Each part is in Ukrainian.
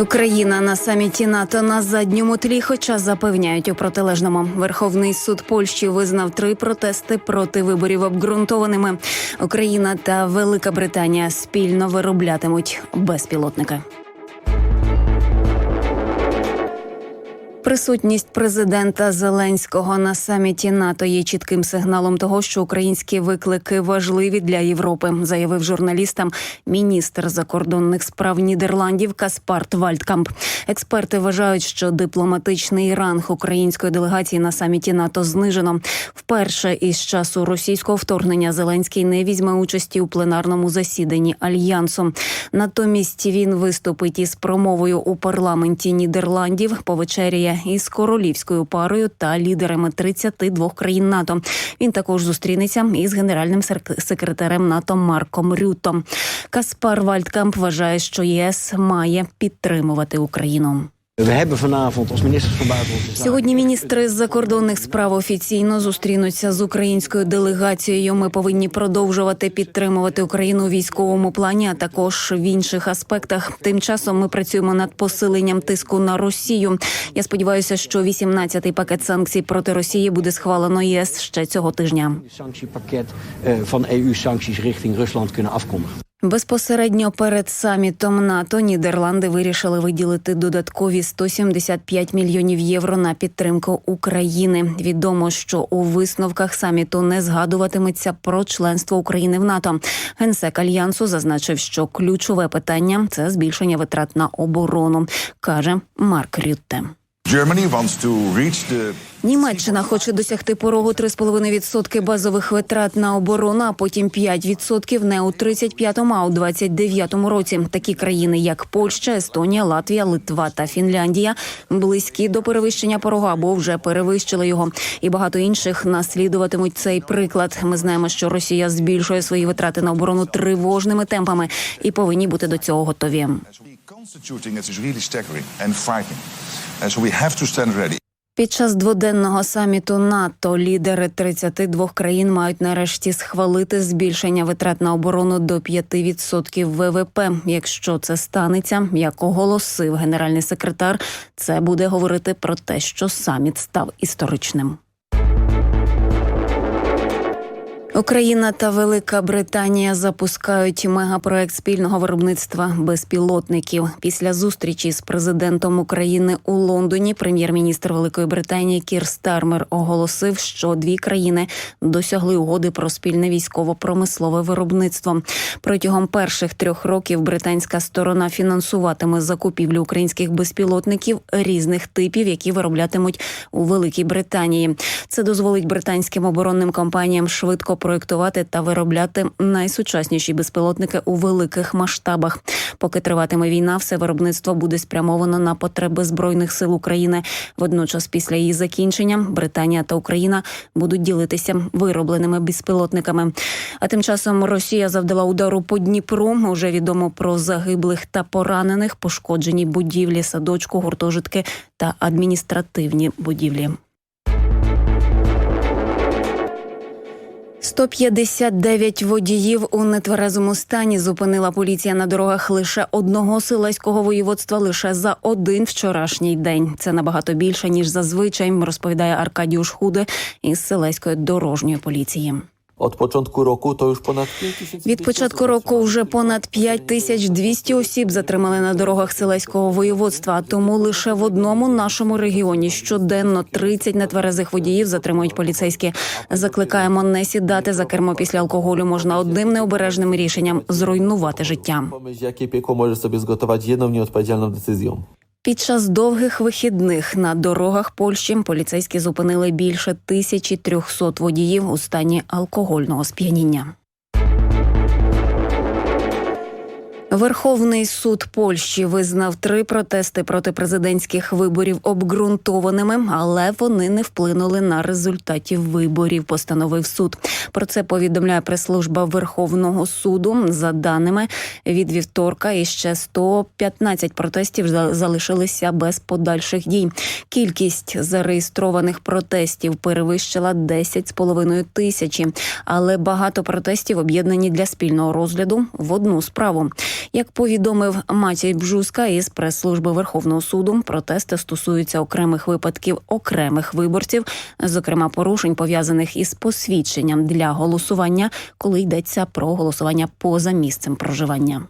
Україна на саміті НАТО на задньому тлі, хоча запевняють у протилежному. Верховний суд Польщі визнав три протести проти виборів обґрунтованими. Україна та Велика Британія спільно вироблятимуть безпілотники. Присутність президента Зеленського на саміті НАТО є чітким сигналом того, що українські виклики важливі для Європи, заявив журналістам міністр закордонних справ Нідерландів Каспарт Вальдкамп. Експерти вважають, що дипломатичний ранг української делегації на саміті НАТО знижено. Вперше із часу російського вторгнення Зеленський не візьме участі у пленарному засіданні альянсу. Натомість він виступить із промовою у парламенті Нідерландів, повечеряє із королівською парою та лідерами 32 країн НАТО. Він також зустрінеться із генеральним секретарем НАТО Марком Рютом. Каспар Вальдкамп вважає, що ЄС має підтримувати Україну. We hebben vanavond als ministers van Buitenlandse Zaken... Сьогодні міністри з закордонних справ офіційно зустрінуться з українською делегацією. Ми повинні продовжувати підтримувати Україну у військовому плані, а також в інших аспектах. Тим часом ми працюємо над посиленням тиску на Росію. Я сподіваюся, що 18-й пакет санкцій проти Росії буде схвалено ЄС ще цього тижня. eh, van EU-sancties richting Rusland kunnen afkondigen. Безпосередньо перед самітом НАТО Нідерланди вирішили виділити додаткові 175 мільйонів євро на підтримку України. Відомо, що у висновках саміту не згадуватиметься про членство України в НАТО. Генсек альянсу зазначив, що ключове питання це збільшення витрат на оборону, каже Марк Рютте. Німеччина хоче досягти порогу 3,5% базових витрат на оборону, а потім 5% не у 35-му, а у 29-му році. Такі країни, як Польща, Естонія, Латвія, Литва та Фінляндія, близькі до перевищення порогу або вже перевищили його. І багато інших наслідуватимуть цей приклад. Ми знаємо, що Росія збільшує свої витрати на оборону тривожними темпами і повинні бути до цього готові. So we have to stand ready. Під час дводенного саміту НАТО лідери 32 країн мають нарешті схвалити збільшення витрат на оборону до 5% ВВП. Якщо це станеться, як оголосив генеральний секретар, це буде говорити про те, що саміт став історичним. Україна та Велика Британія запускають мегапроект спільного виробництва безпілотників. Після зустрічі з президентом України у Лондоні прем'єр-міністр Великої Британії Кір Стармер оголосив, що дві країни досягли угоди про спільне військово-промислове виробництво. Протягом перших трьох років британська сторона фінансуватиме закупівлю українських безпілотників різних типів, які вироблятимуть у Великій Британії. Це дозволить британським оборонним компаніям швидко проєктувати та виробляти найсучасніші безпілотники у великих масштабах. Поки триватиме війна, все виробництво буде спрямовано на потреби збройних сил України. Водночас, після її закінчення, Британія та Україна будуть ділитися виробленими безпілотниками. А тим часом Росія завдала удару по Дніпру. Уже відомо про загиблих та поранених, пошкоджені будівлі, садочку, гуртожитки та адміністративні будівлі. 159 водіїв у нетверезому стані зупинила поліція на дорогах лише одного силаського воєводства лише за один вчорашній день. Це набагато більше ніж зазвичай, розповідає Аркадіуш Худе із Селеської дорожньої поліції. Początku roku to już ponad 5 Від початку року вже понад 5200 осіб затримали на дорогах Селеського воєводства. Тому лише в одному нашому регіоні щоденно 30 нетверезих водіїв затримують поліцейські. Закликаємо не сідати за кермо після алкоголю. Можна одним необережним рішенням зруйнувати життя. pomyśl, jakie piekło możesz sobie zgotować jedną nieodpowiedzialną decyzją. Під час довгих вихідних на дорогах Польщі поліцейські зупинили більше 1300 водіїв у стані алкогольного сп'яніння. Верховний суд Польщі визнав три протести проти президентських виборів обґрунтованими, але вони не вплинули на результатів виборів. Постановив суд. Про це повідомляє прес-служба Верховного суду. За даними від вівторка, іще 115 протестів за- залишилися без подальших дій. Кількість зареєстрованих протестів перевищила 10,5 тисячі, але багато протестів об'єднані для спільного розгляду в одну справу. Як повідомив Матій Бжуска із прес-служби Верховного суду, протести стосуються окремих випадків окремих виборців, зокрема порушень пов'язаних із посвідченням для голосування, коли йдеться про голосування поза місцем проживання.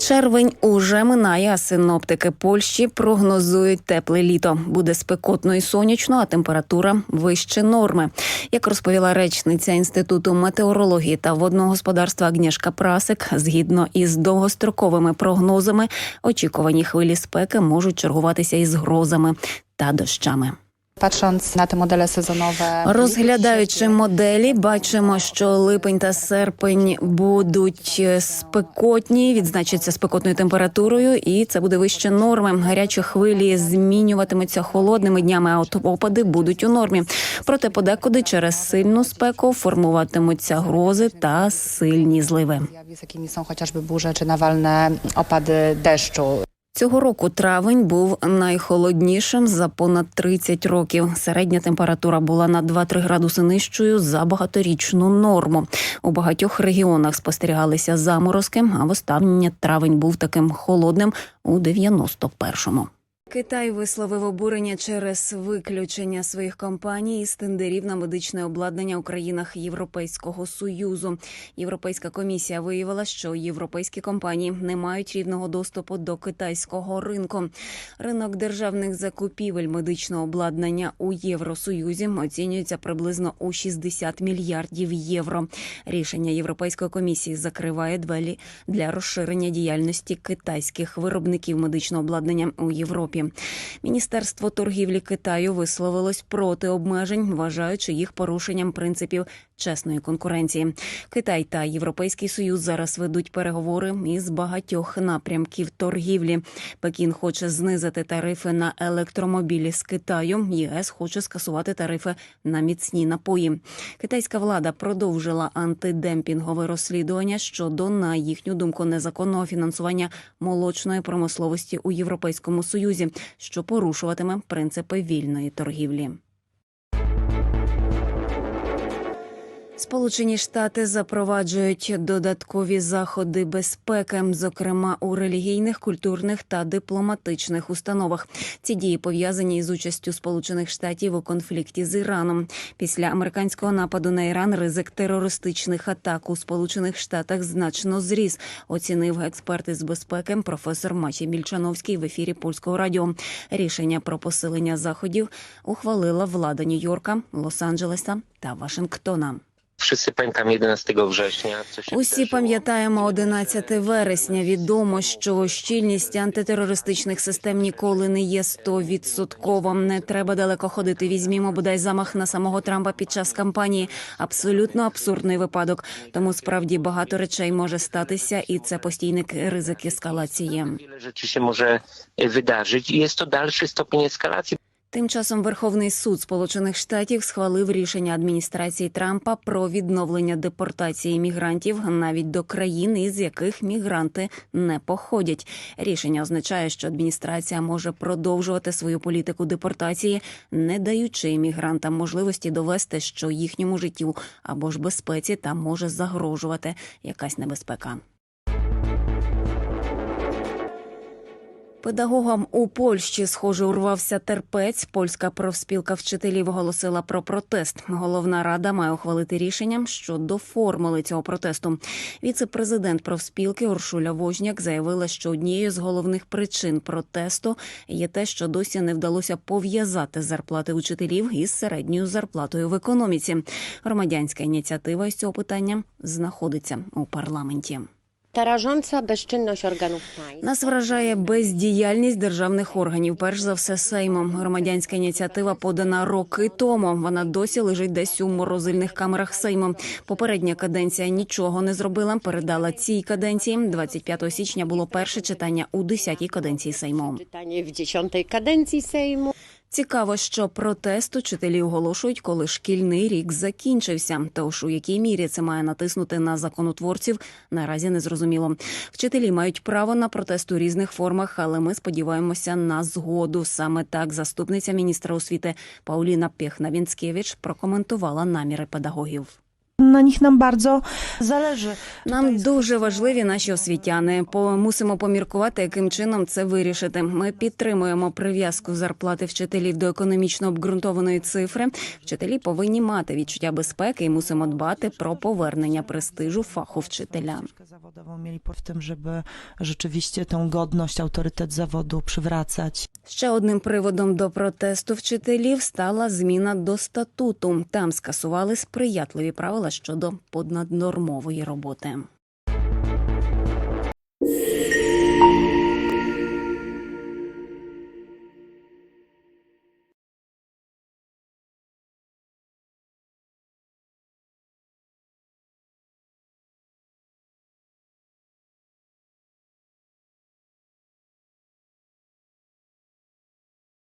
Червень уже минає, а синоптики Польщі прогнозують тепле літо. Буде спекотно і сонячно, а температура вище норми. Як розповіла речниця інституту метеорології та водного господарства Агнєшка Прасик, згідно із довгостроковими прогнозами, очікувані хвилі спеки можуть чергуватися із грозами та дощами. Patrząc na te modele sezonowe. Розглядаючи моделі, бачимо, що липень та серпень будуть спекотні, відзначаться спекотною температурою, і це буде вище норми. Гарячі хвилі змінюватимуться холодними днями, а от опади будуть у нормі. Проте подекуди через сильну спеку формуватимуться грози та сильні зливи. Jakimi są chociażby burze czy nawalne opady deszczu. Цього року травень був найхолоднішим за понад 30 років. Середня температура була на 2-3 градуси нижчою за багаторічну норму. У багатьох регіонах спостерігалися заморозки, а в останнє травень був таким холодним у 91-му. Китай висловив обурення через виключення своїх компаній із тендерів на медичне обладнання у країнах Європейського союзу. Європейська комісія виявила, що європейські компанії не мають рівного доступу до китайського ринку. Ринок державних закупівель медичного обладнання у Євросоюзі оцінюється приблизно у 60 мільярдів євро. Рішення Європейської комісії закриває двері для розширення діяльності китайських виробників медичного обладнання у Європі. Міністерство торгівлі Китаю висловилось проти обмежень, вважаючи їх порушенням принципів чесної конкуренції. Китай та Європейський Союз зараз ведуть переговори із багатьох напрямків торгівлі. Пекін хоче знизити тарифи на електромобілі з Китаю. ЄС хоче скасувати тарифи на міцні напої. Китайська влада продовжила антидемпінгове розслідування щодо, на їхню думку, незаконного фінансування молочної промисловості у Європейському Союзі, що порушуватиме принципи вільної торгівлі. Сполучені Штати запроваджують додаткові заходи безпеки, зокрема у релігійних, культурних та дипломатичних установах. Ці дії пов'язані із участю Сполучених Штатів у конфлікті з Іраном. Після американського нападу на Іран ризик терористичних атак у Сполучених Штатах значно зріс. Оцінив експерт із безпеки професор Мачій Мільчановський в ефірі польського радіо. Рішення про посилення заходів ухвалила влада Нью-Йорка, Лос-Анджелеса та Вашингтона. Wszyscy pamiętamy 11 września. Co się Усі wydarzyło. пам'ятаємо 11 вересня. Відомо, що щільність антитерористичних систем ніколи не є стовідсотковим. Не треба далеко ходити. Візьмімо бодай замах на самого Трампа під час кампанії. Абсолютно абсурдний випадок. Тому справді багато речей може статися, і це постійний ризик ескалації. Wiele rzeczy się może wydarzyć i jest to dalszy stopień eskalacji. Тим часом Верховний суд Сполучених Штатів схвалив рішення адміністрації Трампа про відновлення депортації мігрантів навіть до країн, із яких мігранти не походять. Рішення означає, що адміністрація може продовжувати свою політику депортації, не даючи мігрантам можливості довести, що їхньому життю або ж безпеці там може загрожувати якась небезпека. Педагогам у Польщі, схоже, урвався терпець. Польська профспілка вчителів оголосила про протест. Головна рада має ухвалити рішення щодо формули цього протесту. Віце-президент профспілки Уршуля Вожняк заявила, що однією з головних причин протесту є те, що досі не вдалося пов'язати зарплати учителів із середньою зарплатою в економіці. Громадянська ініціатива із цього питання знаходиться у парламенті. Ta rażąca organów państw. Нас вражає бездіяльність державних органів. Перш за все, Сеймом. Громадянська ініціатива подана роки тому. Вона досі лежить десь у морозильних камерах Сейму. Попередня каденція нічого не зробила. Передала цій каденції. 25 січня було перше читання у 10-й каденції Сейму. Czytanie w dziesiątej kadencji Sejmu. Цікаво, що протест учителі оголошують, коли шкільний рік закінчився. Тож у якій мірі це має натиснути на законотворців, наразі не зрозуміло. Вчителі мають право на протест у різних формах, але ми сподіваємося на згоду. Саме так заступниця міністра освіти Пауліна Пєхна-Вінцкевич прокоментувала наміри педагогів. Na nich nam bardzo zależy. Нам дуже важливі наші освітяни. По мусимо поміркувати, яким чином це вирішити. Ми підтримуємо прив'язку зарплати вчителів до економічно обґрунтованої цифри. Вчителі повинні мати відчуття безпеки і мусимо дбати про повернення престижу фаху вчителя. W tym, żeby rzeczywiście tą godność, autorytet zawodu przywracać. Ще одним приводом до протесту вчителів стала зміна до статуту. Там скасували сприятливі правила щодо понаднормової роботи.